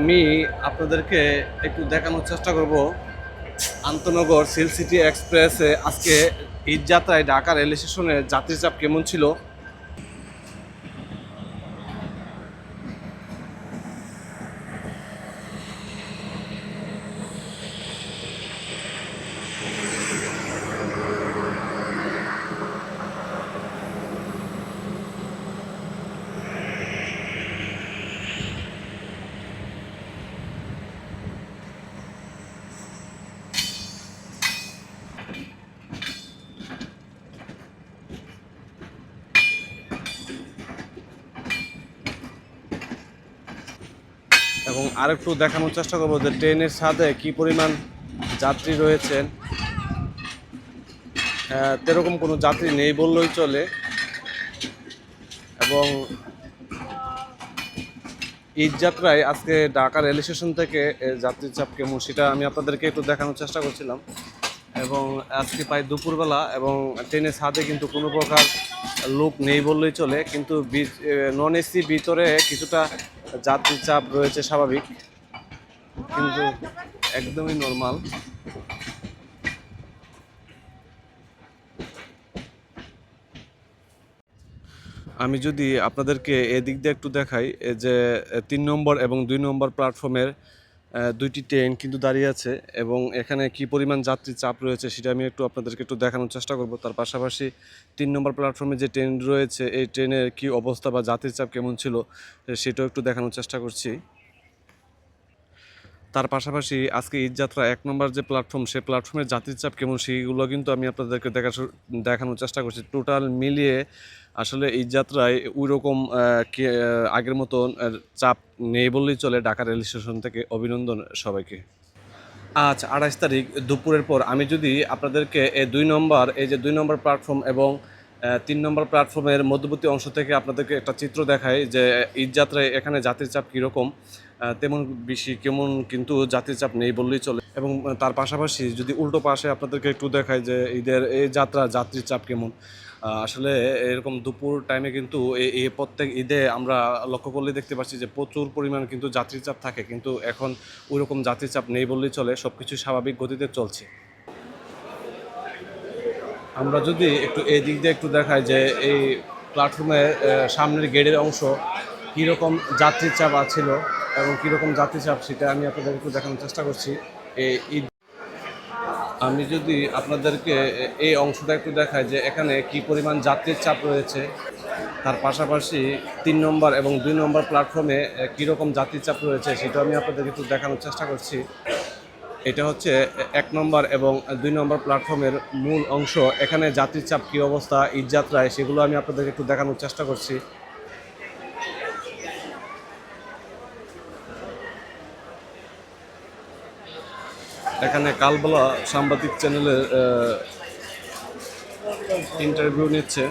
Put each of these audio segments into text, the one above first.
আমি আপনাদেরকে একটু দেখানোর চেষ্টা করব। আন্তনগর সিল সিটি এক্সপ্রেসে আজকে ঈদ যাত্রায় ঢাকা রেল স্টেশনে যাত্রী চাপ কেমন ছিল? এবং আরেকটু দেখানোর চেষ্টা করব যে ট্রেনের সাথে কি পরিমাণ যাত্রী রয়েছেন আহ, তেরকম কোনো যাত্রী নেই বললেই চলে। এবং ঈদ যাত্রায় আজকে ঢাকা রেল স্টেশন থেকে যাত্রীর চাপ কেমন সেটা আমি আপনাদেরকে একটু দেখানোর চেষ্টা করছিলাম। এবং আজকে প্রায় দুপুরবেলা এবং ট্রেনের ছাদে কিন্তু কোনো প্রকার লোক নেই বললেই চলে। কিন্তু নন এসি ভিতরে কিছুটা যাত্রীর চাপ রয়েছে স্বাভাবিক, কিন্তু একদমই নর্মাল আমি যদি আপনাদেরকে এদিক দিয়ে একটু দেখাই যে তিন নম্বর এবং দুই নম্বর প্ল্যাটফর্মের দুইটি ট্রেন কিন্তু দাঁড়িয়ে আছে এবং এখানে কি পরিমাণ যাত্রী চাপ রয়েছে সেটা আমি একটু আপনাদেরকে একটু দেখানোর চেষ্টা করব। তার পাশাপাশি তিন নম্বর প্ল্যাটফর্মে যে ট্রেন রয়েছে, এই ট্রেনের কি অবস্থা বা যাত্রীর চাপ কেমন ছিল সেটাও একটু দেখানোর চেষ্টা করছি। তার পাশাপাশি আজকে ঈদ যাত্রা এক নম্বর যে প্ল্যাটফর্ম সেই প্ল্যাটফর্মের যাত্রীর চাপ কেমন সেইগুলো কিন্তু আমি আপনাদেরকে দেখা দেখানোর চেষ্টা করছি। টোটাল মিলিয়ে আসলে ঈদ যাত্রায় ওই রকম আগের মতন চাপ নেই বললেই চলে ঢাকা রেল স্টেশন থেকে। অভিনন্দন সবাইকে। আজ আঠাশ তারিখ দুপুরের পর আমি যদি আপনাদেরকে এই দুই নম্বর, এই যে দুই নম্বর প্ল্যাটফর্ম এবং তিন নম্বর প্ল্যাটফর্মের মধ্যবর্তী অংশ থেকে আপনাদেরকে একটা চিত্র দেখাই যে ঈদ যাত্রায় এখানে যাত্রীর চাপ কীরকম তেমন বেশি কেমন কিন্তু যাত্রীর চাপ নেই বললেই চলে। এবং তার পাশাপাশি যদি উল্টো পাশে আপনাদেরকে একটু দেখায় যে ঈদের এই যাত্রা যাত্রীর চাপ কেমন? আসলে এরকম দুপুর টাইমে কিন্তু এই- প্রত্যেক ঈদে আমরা লক্ষ্য করলে দেখতে পাচ্ছি যে প্রচুর পরিমাণ কিন্তু যাত্রীর চাপ থাকে। কিন্তু এখন ওই রকম যাত্রীর চাপ নেই বললেই চলে সব কিছু স্বাভাবিক গতিতে চলছে। আমরা যদি একটু এই দিক দিয়ে একটু দেখাই যে এই প্ল্যাটফর্মের আহ, সামনের গেটের অংশ কীরকম যাত্রীর চাপ আছিল এবং কীরকম যাত্রী চাপ সেটা আমি আপনাদের একটু দেখানোর চেষ্টা করছি। ঈদ। আমি যদি আপনাদেরকে এই অংশটা একটু দেখাই যে এখানে কি পরিমাণ যাত্রীর চাপ রয়েছে, তার পাশাপাশি তিন নম্বর এবং দুই নম্বর প্ল্যাটফর্মে কীরকম যাত্রীর চাপ রয়েছে সেটা আমি আপনাদেরকে একটু দেখানোর চেষ্টা করছি। এটা হচ্ছে এক নম্বর এবং দুই নম্বর প্ল্যাটফর্মের মূল অংশ। এখানে যাত্রীর চাপ কী অবস্থা, ঈদ যাত্রায় সেগুলো আমি আপনাদেরকে একটু দেখানোর চেষ্টা করছি। এখানে কালবেলা সাংবাদিক চ্যানেলের ইন্টারভিউ নিচ্ছে।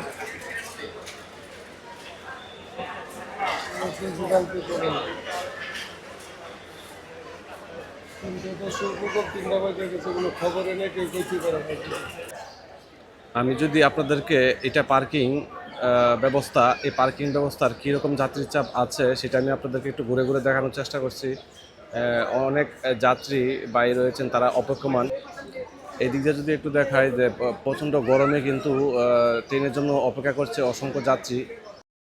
আমি যদি আপনাদেরকে এটা পার্কিং ব্যবস্থা, এই পার্কিং ব্যবস্থার কীরকম যাত্রীর চাপ আছে সেটা আমি আপনাদেরকে একটু ঘুরে ঘুরে দেখানোর চেষ্টা করছি অনেক যাত্রী বাইরে রয়েছেন, তারা অপেক্ষমান। এদিক দিয়ে যদি একটু দেখায় যে প্রচণ্ড গরমে কিন্তু ট্রেনের জন্য অপেক্ষা করছে অসংখ্য যাত্রী।